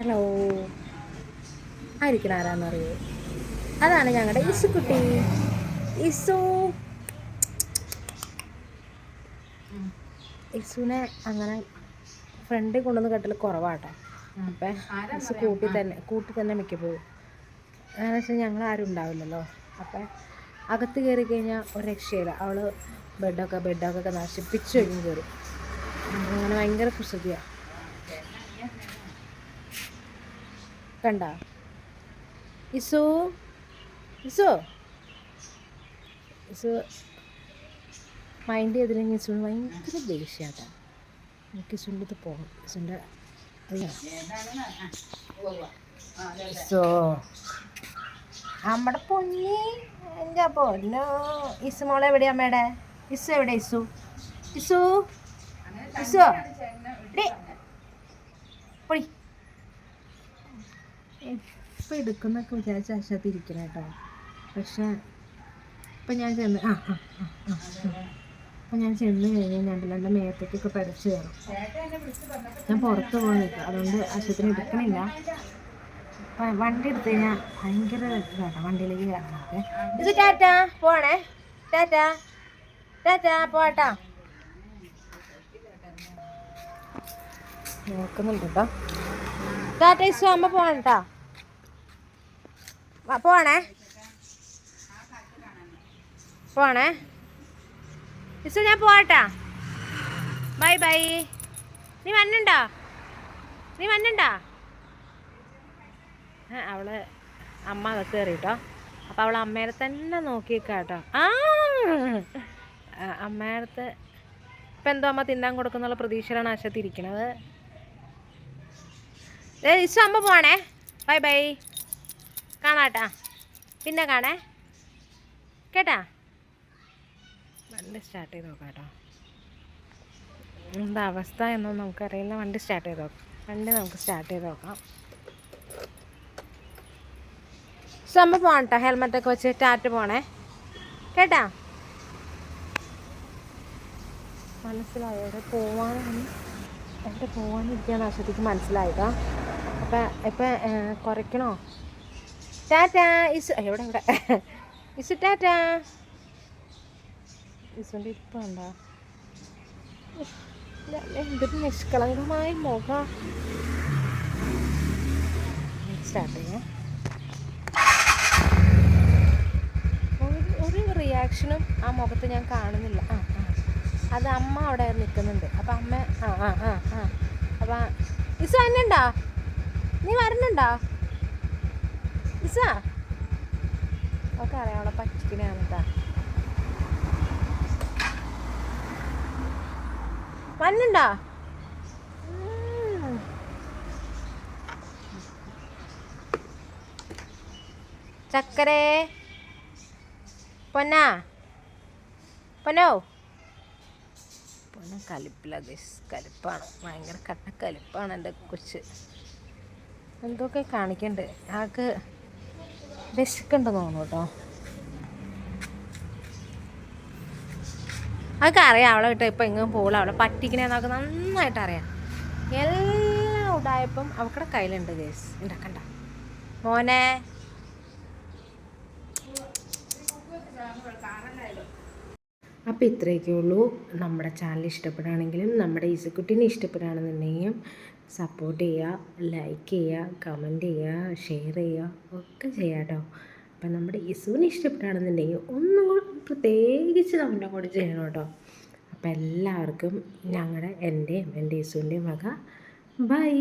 Hello. ആയിരിക്കണം ആരാന്നറിയോ അതാണ് ഞങ്ങളുടെ ഇസുക്കുട്ടി ഇസു ഇസുവിനെ അങ്ങനെ ഫ്രണ്ടിൽ കൊണ്ടുവന്ന് കെട്ടൽ കുറവാട്ടോ. അപ്പം ഇസു കൂട്ടി തന്നെ കൂട്ടി തന്നെ മിക്കപ്പോഴും. അങ്ങനെ വെച്ചാൽ ഞങ്ങൾ ആരും ഉണ്ടാവില്ലല്ലോ. അപ്പം അകത്ത് കയറി കഴിഞ്ഞാൽ ഒരു രക്ഷയില്ല. അവൾ ബെഡൊക്കെ ബെഡൊക്കെ നശിപ്പിച്ച് കഴിഞ്ഞ് കയറി അങ്ങനെ ഭയങ്കര കുസൃതിയാണ് കണ്ട. ഇസു ഇസു ഇസു മൈൻഡ് ചെയ്തില്ലെങ്കിൽ ഇസുവിന് ഭയങ്കര ദേഷ്യാത്ത എനിക്ക് ഇസുന്റെ ഇത് പോകണം ഇസുന്റെ ഇസോ നമ്മുടെ പൊന്നി എന്റെ പൊന്നോ. ഇസു മോളെ എവിടെയാ അമ്മയുടെ? ഇസു എവിടെ ഇസു ഇസു ഇസു ഡേ ഇപ്പം എടുക്കുന്നൊക്കെ വിചാരിച്ച അശത്ത് ഇരിക്കണം കേട്ടോ. പക്ഷേ ഇപ്പം ഞാൻ ചെന്ന് ആ ആ അപ്പം ഞാൻ ചെന്ന് കഴിഞ്ഞാൽ ഞാൻ എന്റെ മേത്തേക്കൊക്കെ പരച്ച് കയറും. ഞാൻ പുറത്ത് പോകാൻ നിൽക്കും. അതുകൊണ്ട് അശത്തിന് എടുക്കണില്ല. വണ്ടി എടുത്ത് കഴിഞ്ഞാൽ ഭയങ്കര ഇതാണ് വണ്ടിയിലേക്ക് കയറണം ഓക്കെ ഇത് ടാറ്റ പോണേ. ടാറ്റ ടാറ്റ പോട്ടാ. നോക്കുന്നുണ്ട് കേട്ടോ ടാറ്റ ഇഷ്ടമാകുമ്പോൾ പോകണം പോകണട്ടാ പോണേ പോണേ മിസ്സു ഞാൻ പോവാട്ടാ. Bye bye. നീ വന്നുണ്ടോ? നീ വന്നുണ്ടോ? ആ അവൾ അമ്മ അകത്ത് കയറിട്ടോ. അപ്പം അവൾ അമ്മേനെ തന്നെ നോക്കിയേക്കാട്ടോ. ആ അമ്മേടത്ത് ഇപ്പം എന്തോ അമ്മ തിന്നാൻ കൊടുക്കുന്നുള്ള പ്രതീക്ഷയിലാണ് ആശത്തിരിക്കണത് ഇസു അമ്മ പോണേ ബൈ ബൈ. കാണാട്ടാ. പിന്നെ കാണേ. കേട്ടാ? വണ്ടി സ്റ്റാർട്ട് ചെയ്ത് നോക്കാട്ടോ. കേട്ടോ എന്താ അവസ്ഥ എന്നൊന്നും നമുക്കറിയില്ല. വണ്ടി സ്റ്റാർട്ട് ചെയ്ത് നോക്കാം. വണ്ടി നമുക്ക് സ്റ്റാർട്ട് ചെയ്ത് നോക്കാം. സംഭവം പോകണം ഹെൽമെറ്റൊക്കെ വെച്ച് ടാറ്റ് പോണേ. കേട്ടാ? മനസ്സിലായോ? എവിടെ പോവാനാണ്? എവിടെ പോവാനിരിക്കാന്ന് ആശ്വതിക്ക് മനസ്സിലായതാ. അപ്പം ഇപ്പം കുറയ്ക്കണോ? ടാറ്റ ഇസു എവിടെ ഇവിടെ ഇസു ടാറ്റ. ഇസുന്റെ ഇപ്പം ഉണ്ടോ എന്തൊരു നിഷ്കളങ്കമായ മുഖം. സ്റ്റാർട്ട് ചെയ്യാം. ഒരു റിയാക്ഷനും ആ മുഖത്ത് ഞാൻ കാണുന്നില്ല. ആ ആ. അത് അമ്മ അവിടെ നിൽക്കുന്നുണ്ട്. അപ്പം അമ്മ ആ ആ ആ ആ. അപ്പം ഇസ ഉണ്ടോ നീ വരുന്നുണ്ടോ ഇസ ഒക്കെ അറിയാം അവളെ പറ്റിക്കണാണ് കേട്ടാ ചക്കരേ. പൊന്നാ? പൊന്നോ? പൊന്ന കലിപ്പില്ല ഗസ് കലിപ്പാണ്. ഭയങ്കര കട്ട കലിപ്പാണ് എന്റെ കൊച്ച്. എന്തൊക്കെ കാണിക്കണ്ട്. ആൾക്ക് വിശക്കുണ്ടെന്ന് തോന്നുന്നു കേട്ടോ. അതൊക്കെ അറിയാം അവളെ കിട്ടും ഇപ്പം എങ്ങും പോകില്ല അവളെ പറ്റിക്കണേന്നൊക്കെ നന്നായിട്ട് അറിയാം. എല്ലാം ഉടായപ്പം അവക്കടെ കയ്യിലുണ്ട് ഗേസ് ഉണ്ടാക്കണ്ട മോനെ. അപ്പോൾ ഇത്രയൊക്കെ ഉള്ളൂ. നമ്മുടെ ചാനൽ ഇഷ്ടപ്പെടുകയാണെങ്കിലും നമ്മുടെ ഈസക്കുട്ടീനെ ഇഷ്ടപ്പെടുകയാണെന്നുണ്ടെങ്കിലും സപ്പോർട്ട് ചെയ്യുക ലൈക്ക് ചെയ്യുക കമന്റ് ചെയ്യുക ഷെയർ ചെയ്യുക ഒക്കെ ചെയ്യാം കേട്ടോ അപ്പം നമ്മുടെ ഇസുവിനെ ഇഷ്ടപ്പെടുകയാണെന്നുണ്ടെങ്കിൽ ഒന്നും കൂടെ പ്രത്യേകിച്ച് നമ്മുടെ കൂടെ ചെയ്യണം കേട്ടോ അപ്പം എല്ലാവർക്കും ഞങ്ങളുടെ എന്റെയും എന്റെ ഇസുവിന്റെയും വക. ബൈ